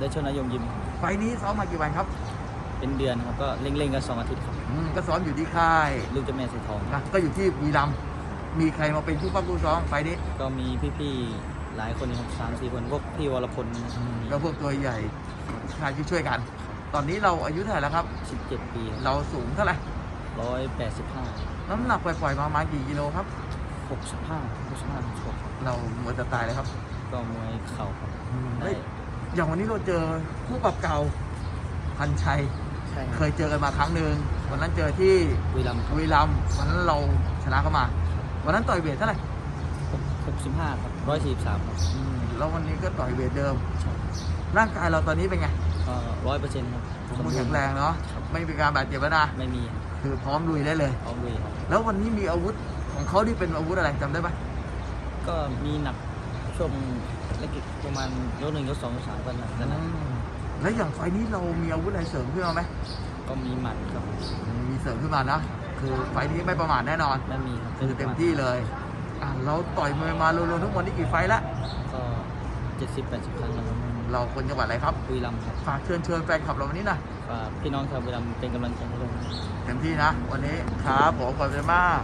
ได้ชนนายมยิม ไฟล์นี้ซ้อมมากี่วันครับเป็นเดือนครับก็เร่งๆก็สองอาทิตย์ครับอืมก็ซ้อมอยู่ที่ค่ายลูกเจ้าแม่สีทองนะก็อยู่ที่บุรีรัมย์มีใครมาเป็นผู้ป้องผู้ซ้อมไฟล์นี้ก็มีพี่ๆหลายคนนะครับสามสี่คนพวกพี่วรพลก็พวกตัวใหญ่ค่ายที่ช่วยกัน ตอนนี้เราอายุเท่าไหร่แล้วครับ สิบเจ็ดปีเราสูงเท่าไหร่ร้อยแปดสิบห้าน้ำหนักปล่อยๆมาประมาณกี่กิโลครับ หกสิบห้าหกสิบห้าหกสิบหกครับเราหมดจะตายเลยครับก็มวยเข่าครับเฮ้ย อย่างวันนี้เราเจอคู่ปรับเก่าพันชัย ใช่คเครับยเจอกันมาครั้งหนึ่งวันนั้นเจอที่วีรัมย์ครับบุรีรัมย์วันนั้นเราชนะเขามา วันนั้นต่อยเวทเท่าไหร่หกสิบห้าครับร้อยสี่สิบสามครับอืมแล้ววันนี้ก็ต่อยเวทเดิมร่างกายเราตอนนี้เป็นไงก็ร้อยเปอร์เซ็นต์ครับสมบูรณ์แข็งแรงเนาะไม่มีการบาดเจ็บแล้วนะไม่มีคือพร้อมลุยได้เลยเอาเลยครับแล้ววันนี้มีอาวุธของเขาที่เป็นอาวุธอะไรจำได้ไหมก็มีหนัก ช่วงเล็กๆประมาณยกหนึ่งยกสองยกสามก็หนักแล้วนะอืมแล้วอย่างไฟล์นี้เรามีอาวุธอะไรเสริมขึ้นมาไหมก็มีหมัดครับมีเสริมขึ้นมานะ คือไฟล์นี้ไม่ประมาทแน่นอน ไม่มีครับคือเต็มที่เลยอะเราต่อยมวยมารวมๆทั้งหมดนี่กี่ไฟล์ละ ก็เจ็ดสิบแปดสิบครั้งแล้วครับเราคนจังหวัดอะไรครับ บุรีรัมย์ครับฝากเชิญเชิญแฟนคลับเราวันนี้หนะฝากพี่น้องชาวบุรีรัมย์เป็นกำลังใจให้ด้วยนะครับเต็มที่นะ วันนี้ครับผมขอบคุณมาก